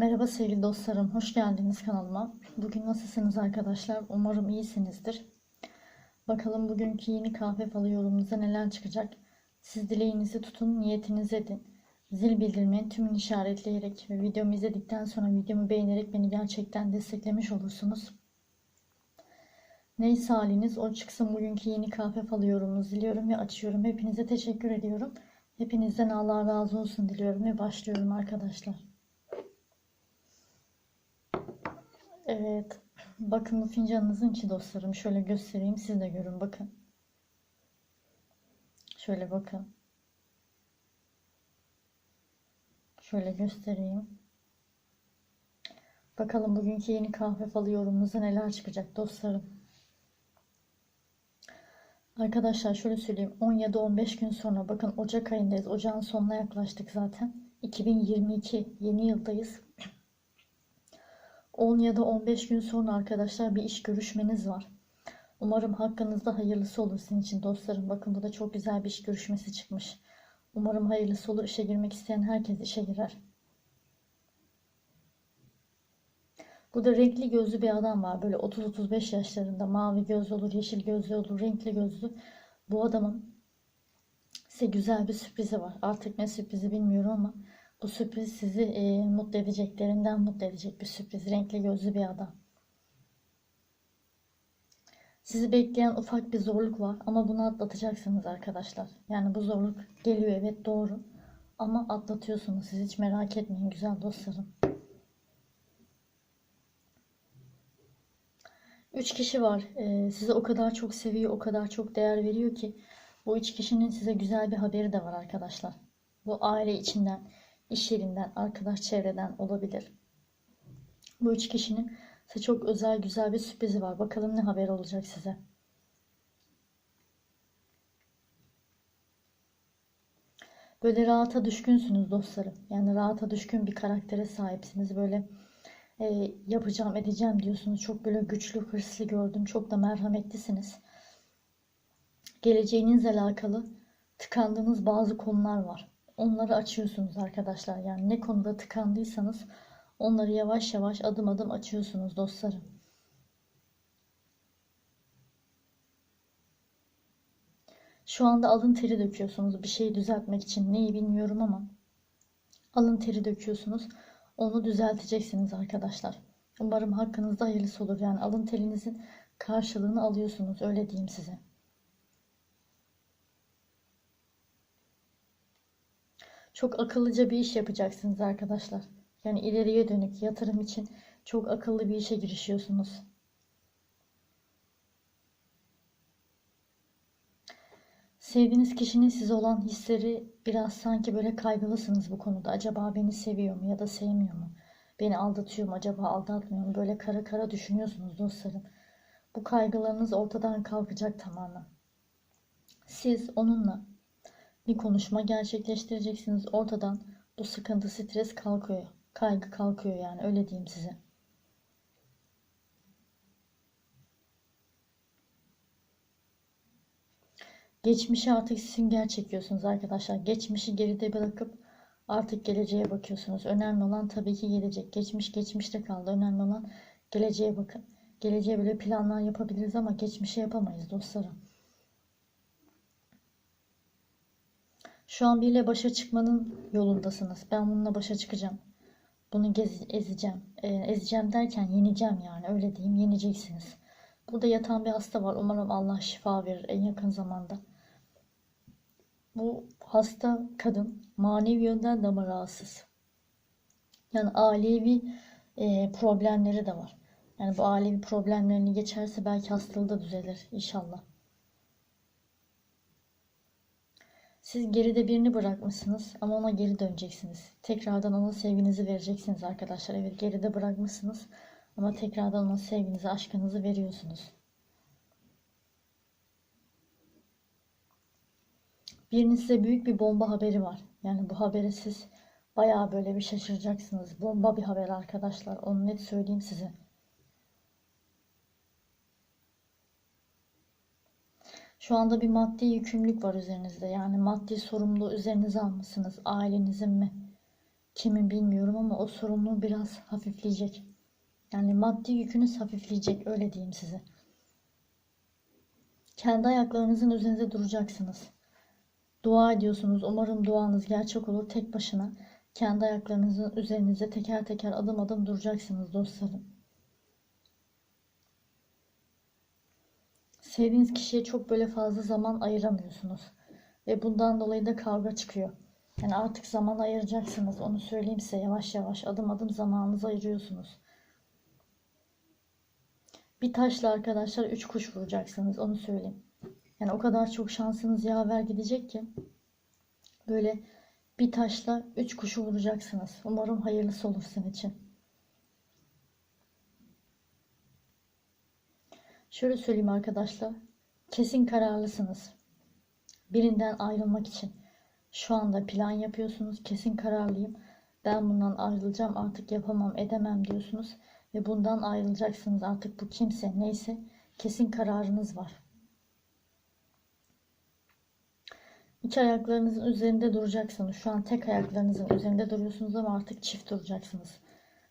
Merhaba sevgili dostlarım, hoş geldiniz kanalıma. Bugün nasılsınız arkadaşlar? Umarım iyisinizdir. Bakalım bugünkü yeni kahve falı yorumumuza neler çıkacak? Siz dileğinizi tutun, niyetinizi edin. Zil bildirimini tümünü işaretleyerek ve videomu izledikten sonra videomu beğenerek beni gerçekten desteklemiş olursunuz. Neyse haliniz o çıksın bugünkü yeni kahve falı yorumumuzu diliyorum ve açıyorum. Hepinize teşekkür ediyorum. Hepinizden Allah razı olsun diliyorum ve başlıyorum arkadaşlar. Evet. Bakın bu fincanınızın içi dostlarım. Şöyle göstereyim. Siz de görün bakın. Şöyle bakın. Şöyle göstereyim. Bakalım bugünkü yeni kahve falı yorumumuzda neler çıkacak dostlarım. Arkadaşlar şöyle söyleyeyim. 10 ya da 15 gün sonra bakın Ocak ayındayız. Ocağın sonuna yaklaştık zaten. 2022 yeni yıldayız. 10 ya da 15 gün sonra arkadaşlar bir iş görüşmeniz var. Umarım hakkınızda hayırlısı olur sizin için dostlarım. Bakın bu da çok güzel bir iş görüşmesi çıkmış. Umarım hayırlısı olur. İşe girmek isteyen herkes işe girer. Burada renkli gözlü bir adam var. Böyle 30-35 yaşlarında mavi gözlü olur, yeşil gözlü olur, renkli gözlü. Bu adamın size güzel bir sürprizi var. Artık ne sürprizi bilmiyorum ama bu sürpriz sizi e, mutlu edeceklerinden mutlu edecek bir sürpriz. Renkli gözlü bir adam. Sizi bekleyen ufak bir zorluk var ama bunu atlatacaksınız arkadaşlar. Yani bu zorluk geliyor evet doğru. Ama atlatıyorsunuz. Siz hiç merak etmeyin güzel dostlarım. Üç kişi var. Ee, sizi o kadar çok seviyor, o kadar çok değer veriyor ki bu üç kişinin size güzel bir haberi de var arkadaşlar. Bu aile içinden, iş yerinden, arkadaş çevreden olabilir. Bu üç kişinin size çok özel güzel bir sürprizi var. Bakalım ne haber olacak size. Böyle rahata düşkünsünüz dostlarım. Yani rahata düşkün bir karaktere sahipsiniz. Böyle e, yapacağım edeceğim diyorsunuz. Çok böyle güçlü, hırslı gördüm. Çok da merhametlisiniz. Geleceğinizle alakalı tıkandığınız bazı konular var. Onları açıyorsunuz arkadaşlar. Yani ne konuda tıkandıysanız onları yavaş yavaş adım adım açıyorsunuz dostlarım. Şu anda alın teri döküyorsunuz bir şeyi düzeltmek için. Neyi bilmiyorum ama alın teri döküyorsunuz. Onu düzelteceksiniz arkadaşlar. Umarım hakkınızda hayırlısı olur. Yani alın terinizin karşılığını alıyorsunuz. Öyle diyeyim size. Çok akıllıca bir iş yapacaksınız arkadaşlar. Yani ileriye dönük yatırım için çok akıllı bir işe girişiyorsunuz. Sevdiğiniz kişinin size olan hisleri biraz sanki böyle kaygılısınız bu konuda. Acaba beni seviyor mu ya da sevmiyor mu? Beni aldatıyor mu acaba aldatmıyor mu? Böyle kara kara düşünüyorsunuz dostlarım. Bu kaygılarınız ortadan kalkacak tamamen. Siz onunla bir konuşma gerçekleştireceksiniz. Ortadan bu sıkıntı, stres kalkıyor. Kaygı kalkıyor yani öyle diyeyim size. Geçmişi artık sizin ger çekiyorsunuz arkadaşlar. Geçmişi geride bırakıp artık geleceğe bakıyorsunuz. Önemli olan tabii ki gelecek. Geçmiş geçmişte kaldı. Önemli olan geleceğe bakın. Geleceğe böyle planlar yapabiliriz ama geçmişe yapamayız dostlarım. Şu an biriyle başa çıkmanın yolundasınız. Ben bununla başa çıkacağım. Bunu gez, ezeceğim. E, ezeceğim derken yeneceğim yani öyle diyeyim. Yeneceksiniz. Burada yatan bir hasta var. Umarım Allah şifa verir en yakın zamanda. Bu hasta kadın manevi yönden de ama rahatsız. Yani ailevi e, problemleri de var. Yani bu ailevi problemlerini geçerse belki hastalığı da düzelir inşallah. Siz geride birini bırakmışsınız ama ona geri döneceksiniz. Tekrardan ona sevginizi vereceksiniz arkadaşlar. Evet geride bırakmışsınız ama tekrardan ona sevginizi, aşkınızı veriyorsunuz. Birinin size büyük bir bomba haberi var. Yani bu haberi siz bayağı böyle bir şaşıracaksınız. Bomba bir haber arkadaşlar. Onu net söyleyeyim size. Şu anda bir maddi yükümlülük var üzerinizde. Yani maddi sorumluluğu üzerinize almışsınız. Ailenizin mi? kimin bilmiyorum ama o sorumluluğu biraz hafifleyecek. Yani maddi yükünüz hafifleyecek öyle diyeyim size. Kendi ayaklarınızın üzerinde duracaksınız. Dua ediyorsunuz. Umarım duanız gerçek olur. Tek başına kendi ayaklarınızın üzerinize teker teker adım adım duracaksınız dostlarım. Sevdiğiniz kişiye çok böyle fazla zaman ayıramıyorsunuz. Ve bundan dolayı da kavga çıkıyor. Yani artık zaman ayıracaksınız. Onu söyleyeyim size yavaş yavaş adım adım zamanınızı ayırıyorsunuz. Bir taşla arkadaşlar üç kuş vuracaksınız. Onu söyleyeyim. Yani o kadar çok şansınız yaver gidecek ki. Böyle bir taşla üç kuşu vuracaksınız. Umarım hayırlısı olur sizin için. Şöyle söyleyeyim arkadaşlar. Kesin kararlısınız. Birinden ayrılmak için. Şu anda plan yapıyorsunuz. Kesin kararlıyım. Ben bundan ayrılacağım. Artık yapamam, edemem diyorsunuz. Ve bundan ayrılacaksınız. Artık bu kimse neyse kesin kararınız var. İki ayaklarınızın üzerinde duracaksınız. Şu an tek ayaklarınızın üzerinde duruyorsunuz ama artık çift duracaksınız.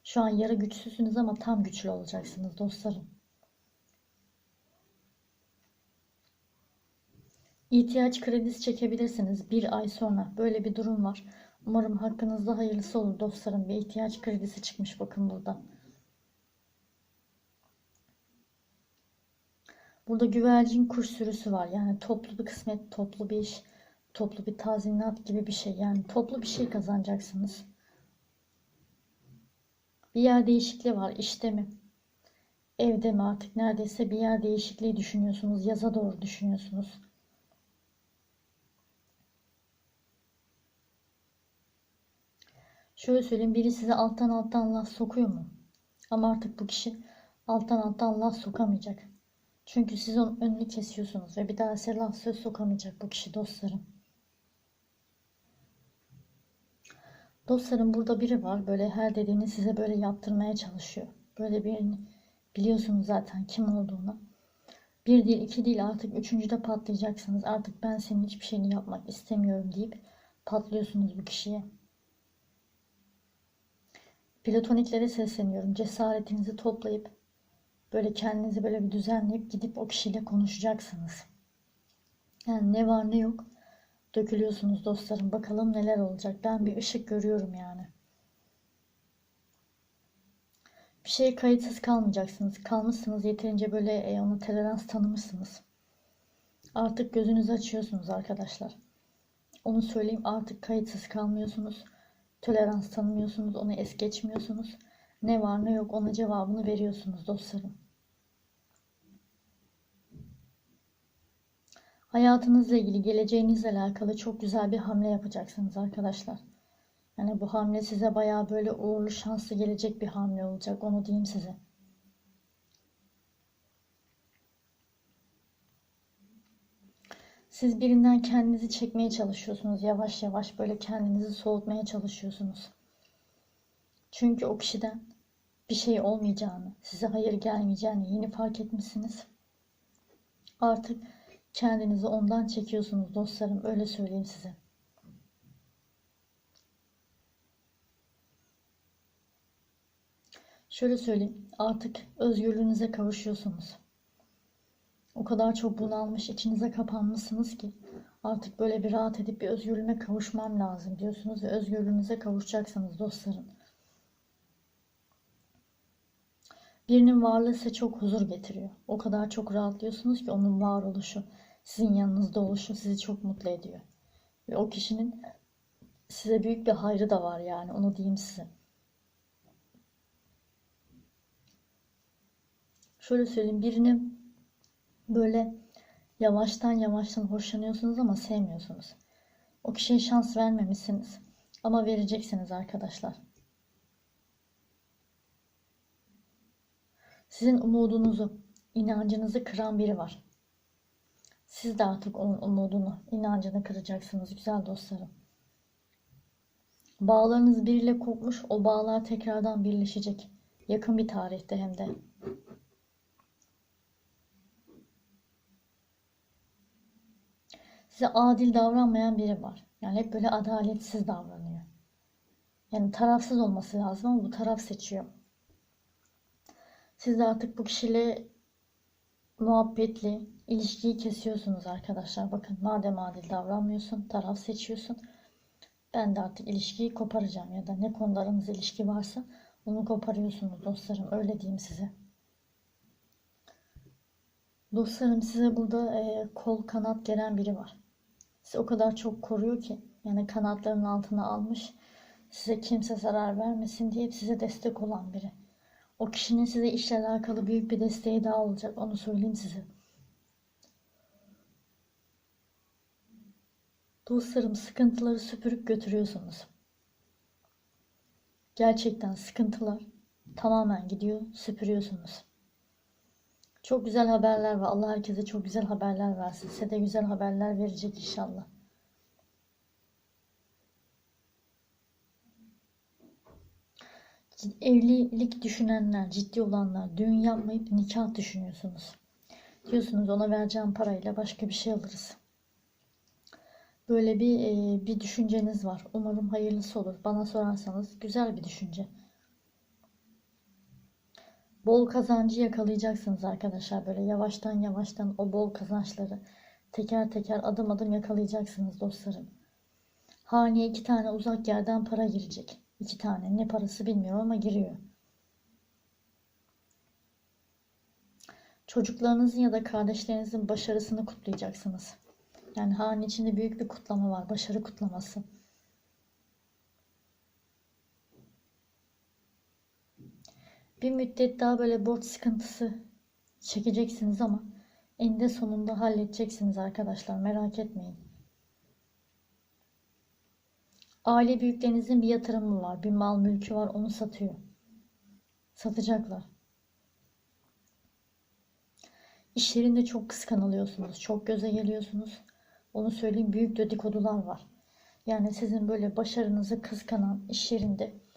Şu an yarı güçsüzsünüz ama tam güçlü olacaksınız dostlarım. İhtiyaç kredisi çekebilirsiniz bir ay sonra. Böyle bir durum var. Umarım hakkınızda hayırlısı olur dostlarım. Bir ihtiyaç kredisi çıkmış bakın burada. Burada güvercin kuş sürüsü var. Yani toplu bir kısmet, toplu bir iş, toplu bir tazminat gibi bir şey. Yani toplu bir şey kazanacaksınız. Bir yer değişikliği var. İşte mi? Evde mi artık neredeyse bir yer değişikliği düşünüyorsunuz. Yaza doğru düşünüyorsunuz. Şöyle söyleyeyim biri size alttan alttan laf sokuyor mu? Ama artık bu kişi alttan alttan laf sokamayacak. Çünkü siz onun önünü kesiyorsunuz ve bir daha size laf söz sokamayacak bu kişi dostlarım. Dostlarım burada biri var böyle her dediğini size böyle yaptırmaya çalışıyor. Böyle birini biliyorsunuz zaten kim olduğunu. Bir değil iki değil artık üçüncüde patlayacaksınız. Artık ben senin hiçbir şeyini yapmak istemiyorum deyip patlıyorsunuz bu kişiye. Platoniklere sesleniyorum. Cesaretinizi toplayıp böyle kendinizi böyle bir düzenleyip gidip o kişiyle konuşacaksınız. Yani ne var ne yok dökülüyorsunuz dostlarım. Bakalım neler olacak. Ben bir ışık görüyorum yani. Bir şeye kayıtsız kalmayacaksınız. Kalmışsınız yeterince böyle e, onu tolerans tanımışsınız. Artık gözünüzü açıyorsunuz arkadaşlar. Onu söyleyeyim artık kayıtsız kalmıyorsunuz. Tolerans tanımıyorsunuz. Onu es geçmiyorsunuz. Ne var ne yok ona cevabını veriyorsunuz dostlarım. Hayatınızla ilgili, geleceğinizle alakalı çok güzel bir hamle yapacaksınız arkadaşlar. Yani bu hamle size bayağı böyle uğurlu, şanslı gelecek bir hamle olacak. Onu diyeyim size. Siz birinden kendinizi çekmeye çalışıyorsunuz. Yavaş yavaş böyle kendinizi soğutmaya çalışıyorsunuz. Çünkü o kişiden bir şey olmayacağını, size hayır gelmeyeceğini yeni fark etmişsiniz. Artık kendinizi ondan çekiyorsunuz dostlarım. Öyle söyleyeyim size. Şöyle söyleyeyim. Artık özgürlüğünüze kavuşuyorsunuz. O kadar çok bunalmış, içinize kapanmışsınız ki artık böyle bir rahat edip bir özgürlüğüme kavuşmam lazım diyorsunuz ve özgürlüğünüze kavuşacaksınız dostlarım. Birinin varlığı size çok huzur getiriyor. O kadar çok rahatlıyorsunuz ki onun varoluşu, sizin yanınızda oluşu sizi çok mutlu ediyor. Ve o kişinin size büyük bir hayrı da var yani onu diyeyim size. Şöyle söyleyeyim birini böyle yavaştan yavaştan hoşlanıyorsunuz ama sevmiyorsunuz. O kişiye şans vermemişsiniz ama vereceksiniz arkadaşlar. Sizin umudunuzu, inancınızı kıran biri var. Siz de artık onun umudunu, inancını kıracaksınız güzel dostlarım. Bağlarınız biriyle kopmuş, o bağlar tekrardan birleşecek. Yakın bir tarihte hem de. Size adil davranmayan biri var. Yani hep böyle adaletsiz davranıyor. Yani tarafsız olması lazım ama bu taraf seçiyor. Siz de artık bu kişiyle muhabbetli ilişkiyi kesiyorsunuz arkadaşlar. Bakın madem adil davranmıyorsun, taraf seçiyorsun. Ben de artık ilişkiyi koparacağım ya da ne konuda aranızda ilişki varsa onu koparıyorsunuz dostlarım. Öyle diyeyim size. Dostlarım size burada e, kol kanat gelen biri var. Sizi o kadar çok koruyor ki yani kanatlarının altına almış. Size kimse zarar vermesin diye size destek olan biri. O kişinin size işle alakalı büyük bir desteği daha olacak. Onu söyleyeyim size. Dostlarım sıkıntıları süpürüp götürüyorsunuz. Gerçekten sıkıntılar tamamen gidiyor, süpürüyorsunuz. Çok güzel haberler var. Allah herkese çok güzel haberler versin. Size de güzel haberler verecek inşallah. Evlilik düşünenler, ciddi olanlar, düğün yapmayıp nikah düşünüyorsunuz. Diyorsunuz ona vereceğim parayla başka bir şey alırız. Böyle bir e, bir düşünceniz var. Umarım hayırlısı olur. Bana sorarsanız güzel bir düşünce. Bol kazancı yakalayacaksınız arkadaşlar. Böyle yavaştan yavaştan o bol kazançları teker teker adım adım yakalayacaksınız dostlarım. Haneye iki tane uzak yerden para girecek. İki tane. Ne parası bilmiyorum ama giriyor. Çocuklarınızın ya da kardeşlerinizin başarısını kutlayacaksınız. Yani hane içinde büyük bir kutlama var. Başarı kutlaması. Bir müddet daha böyle borç sıkıntısı çekeceksiniz ama eninde sonunda halledeceksiniz arkadaşlar. Merak etmeyin. Aile büyüklerinizin bir yatırımı var. Bir mal mülkü var. Onu satıyor. Satacaklar. İşlerinde çok kıskanılıyorsunuz. Çok göze geliyorsunuz. Onu söyleyeyim büyük dedikodular var. Yani sizin böyle başarınızı kıskanan iş yerinde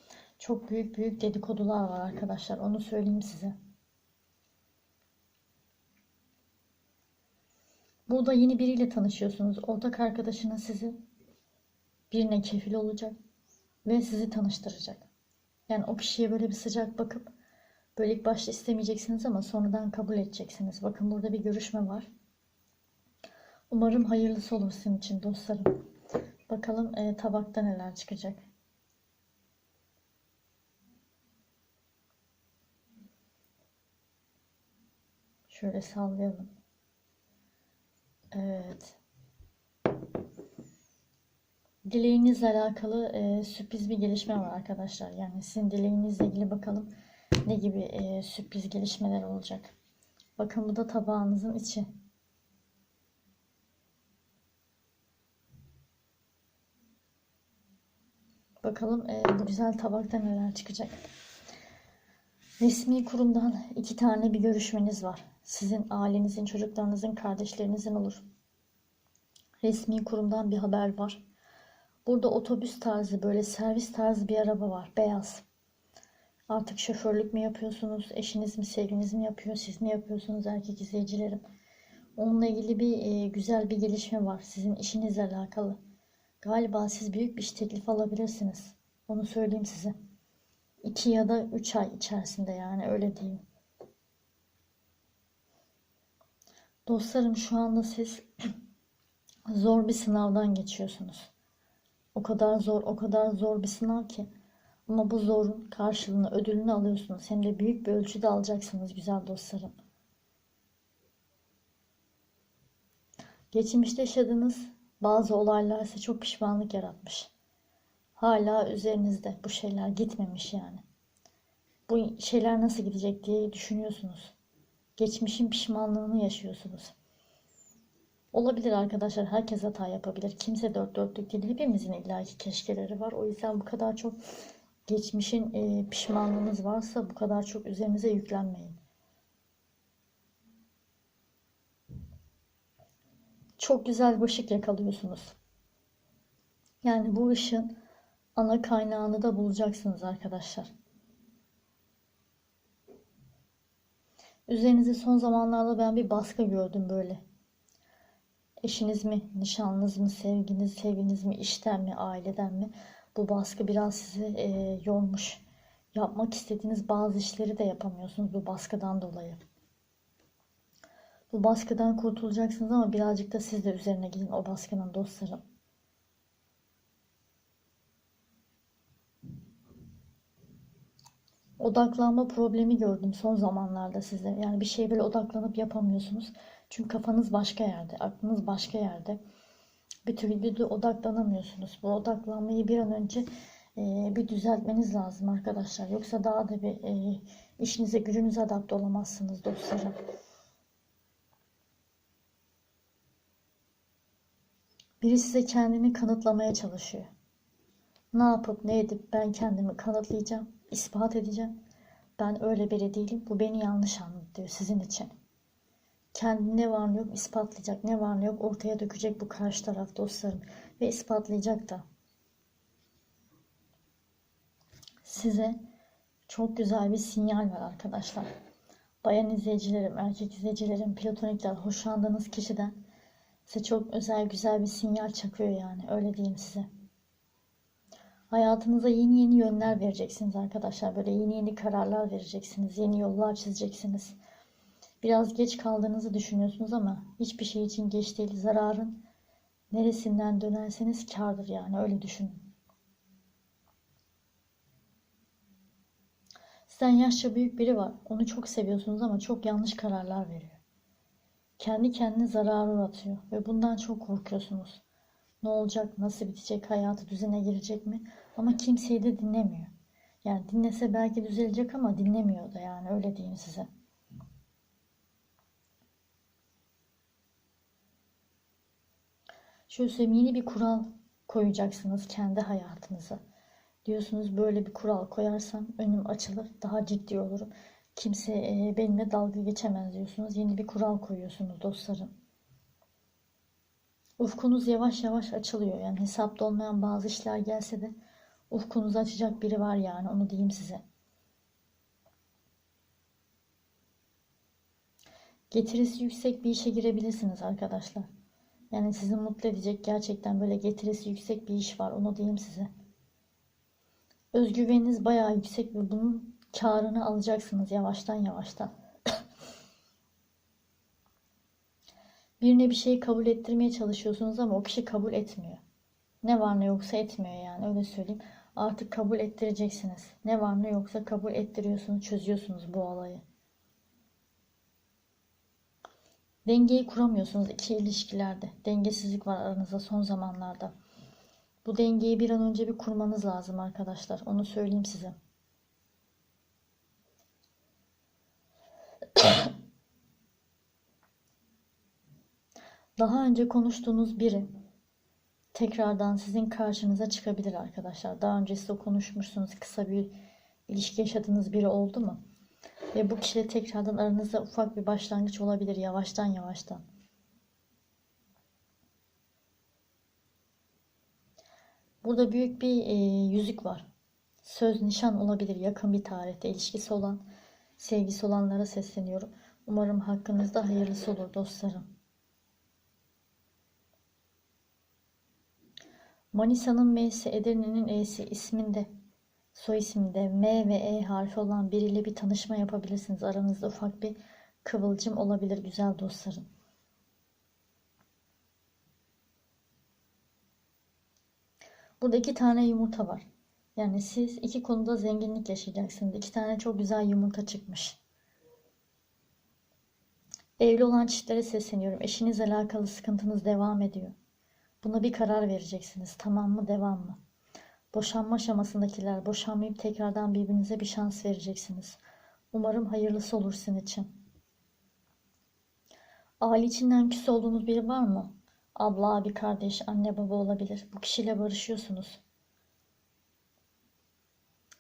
çok büyük büyük dedikodular var arkadaşlar. Onu söyleyeyim size. Burada yeni biriyle tanışıyorsunuz. Ortak arkadaşınız sizi birine kefil olacak ve sizi tanıştıracak. Yani o kişiye böyle bir sıcak bakıp böyle ilk başta istemeyeceksiniz ama sonradan kabul edeceksiniz. Bakın burada bir görüşme var. Umarım hayırlısı olur sizin için dostlarım. Bakalım e, tabakta neler çıkacak. Şöyle sallayalım. Evet. Dileğinizle alakalı e, sürpriz bir gelişme var arkadaşlar. Yani sizin dileğinizle ilgili bakalım ne gibi e, sürpriz gelişmeler olacak. Bakın bu da tabağınızın içi. Bakalım e, bu güzel tabakta neler çıkacak. Resmi kurumdan iki tane bir görüşmeniz var. Sizin ailenizin, çocuklarınızın, kardeşlerinizin olur. Resmi kurumdan bir haber var. Burada otobüs tarzı böyle servis tarzı bir araba var. Beyaz. Artık şoförlük mü yapıyorsunuz? Eşiniz mi, sevginiz mi yapıyor? Siz mi yapıyorsunuz erkek izleyicilerim? Onunla ilgili bir e, güzel bir gelişme var. Sizin işinizle alakalı. Galiba siz büyük bir iş teklif alabilirsiniz. Onu söyleyeyim size. 2 ya da 3 ay içerisinde yani öyle diyeyim. Dostlarım şu anda siz zor bir sınavdan geçiyorsunuz. O kadar zor, o kadar zor bir sınav ki. Ama bu zorun karşılığını, ödülünü alıyorsunuz. Hem de büyük bir ölçüde alacaksınız güzel dostlarım. Geçmişte yaşadığınız bazı olaylar ise çok pişmanlık yaratmış. Hala üzerinizde bu şeyler gitmemiş yani. Bu şeyler nasıl gidecek diye düşünüyorsunuz. Geçmişin pişmanlığını yaşıyorsunuz. Olabilir arkadaşlar. Herkes hata yapabilir. Kimse dört dörtlük değil. Hepimizin illaki keşkeleri var. O yüzden bu kadar çok geçmişin e, pişmanlığınız varsa bu kadar çok üzerinize yüklenmeyin. Çok güzel bir ışık yakalıyorsunuz. Yani bu ışın ana kaynağını da bulacaksınız arkadaşlar. Üzerinize son zamanlarda ben bir baskı gördüm böyle. Eşiniz mi, nişanlınız mı, sevginiz, sevginiz mi, işten mi, aileden mi? Bu baskı biraz sizi e, yormuş. Yapmak istediğiniz bazı işleri de yapamıyorsunuz bu baskıdan dolayı. Bu baskıdan kurtulacaksınız ama birazcık da siz de üzerine gidin o baskının dostlarım. Odaklanma problemi gördüm son zamanlarda sizde. Yani bir şeye böyle odaklanıp yapamıyorsunuz. Çünkü kafanız başka yerde, aklınız başka yerde. Bir türlü de odaklanamıyorsunuz. Bu odaklanmayı bir an önce e, bir düzeltmeniz lazım arkadaşlar. Yoksa daha da bir e, işinize gücünüze adapte olamazsınız dostlarım. Biri size kendini kanıtlamaya çalışıyor. Ne yapıp ne edip ben kendimi kanıtlayacağım, ispat edeceğim. Ben öyle biri değilim. Bu beni yanlış anlatıyor sizin için. Kendi ne var ne yok ispatlayacak, ne var ne yok ortaya dökecek bu karşı taraf dostlarım ve ispatlayacak da. Size çok güzel bir sinyal var arkadaşlar. Bayan izleyicilerim, erkek izleyicilerim, platonikler, hoşlandığınız kişiden size çok özel güzel bir sinyal çakıyor yani öyle diyeyim size. Hayatınıza yeni yeni yönler vereceksiniz arkadaşlar. Böyle yeni yeni kararlar vereceksiniz. Yeni yollar çizeceksiniz. Biraz geç kaldığınızı düşünüyorsunuz ama hiçbir şey için geç değil. Zararın neresinden dönerseniz kardır yani öyle düşünün. Sizden yaşça büyük biri var. Onu çok seviyorsunuz ama çok yanlış kararlar veriyor. Kendi kendine zarar uğratıyor ve bundan çok korkuyorsunuz. Ne olacak, nasıl bitecek, hayatı düzene girecek mi? Ama kimseyi de dinlemiyor. Yani dinlese belki düzelecek ama dinlemiyor da yani öyle diyeyim size. Şöyle söyleyeyim yeni bir kural koyacaksınız kendi hayatınıza. Diyorsunuz böyle bir kural koyarsam önüm açılır, daha ciddi olurum. Kimse benimle dalga geçemez diyorsunuz. Yeni bir kural koyuyorsunuz dostlarım. Ufkunuz yavaş yavaş açılıyor. Yani hesapta olmayan bazı işler gelse de ufkunuzu açacak biri var yani onu diyeyim size. Getirisi yüksek bir işe girebilirsiniz arkadaşlar. Yani sizi mutlu edecek gerçekten böyle getirisi yüksek bir iş var onu diyeyim size. Özgüveniniz bayağı yüksek ve bunun karını alacaksınız yavaştan yavaştan. Birine bir şeyi kabul ettirmeye çalışıyorsunuz ama o kişi kabul etmiyor. Ne var ne yoksa etmiyor yani öyle söyleyeyim. Artık kabul ettireceksiniz. Ne var ne yoksa kabul ettiriyorsunuz, çözüyorsunuz bu olayı. Dengeyi kuramıyorsunuz iki ilişkilerde. Dengesizlik var aranızda son zamanlarda. Bu dengeyi bir an önce bir kurmanız lazım arkadaşlar. Onu söyleyeyim size. Daha önce konuştuğunuz biri tekrardan sizin karşınıza çıkabilir arkadaşlar. Daha önce size konuşmuşsunuz. Kısa bir ilişki yaşadığınız biri oldu mu? Ve bu kişiyle tekrardan aranızda ufak bir başlangıç olabilir. Yavaştan yavaştan. Burada büyük bir e, yüzük var. Söz nişan olabilir. Yakın bir tarihte ilişkisi olan, sevgisi olanlara sesleniyorum. Umarım hakkınızda hayırlısı olur dostlarım. Manisa'nın M'si, Edirne'nin E'si isminde, soy isminde M ve E harfi olan biriyle bir tanışma yapabilirsiniz. Aranızda ufak bir kıvılcım olabilir güzel dostlarım. Burada iki tane yumurta var. Yani siz iki konuda zenginlik yaşayacaksınız. İki tane çok güzel yumurta çıkmış. Evli olan çiftlere sesleniyorum. Eşinizle alakalı sıkıntınız devam ediyor. Buna bir karar vereceksiniz. Tamam mı, devam mı? Boşanma aşamasındakiler boşanmayıp tekrardan birbirinize bir şans vereceksiniz. Umarım hayırlısı olur sizin için. Aile içinden küs olduğunuz biri var mı? Abla, abi, kardeş, anne, baba olabilir. Bu kişiyle barışıyorsunuz.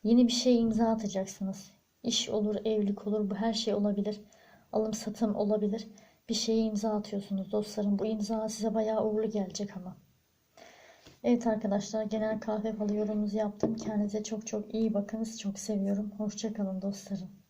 Yeni bir şey imza atacaksınız. İş olur, evlilik olur, bu her şey olabilir. Alım satım olabilir. Bir şeye imza atıyorsunuz dostlarım. Bu imza size bayağı uğurlu gelecek ama. Evet arkadaşlar genel kahve falı yorumunuzu yaptım. Kendinize çok çok iyi bakınız. Çok seviyorum. Hoşçakalın dostlarım.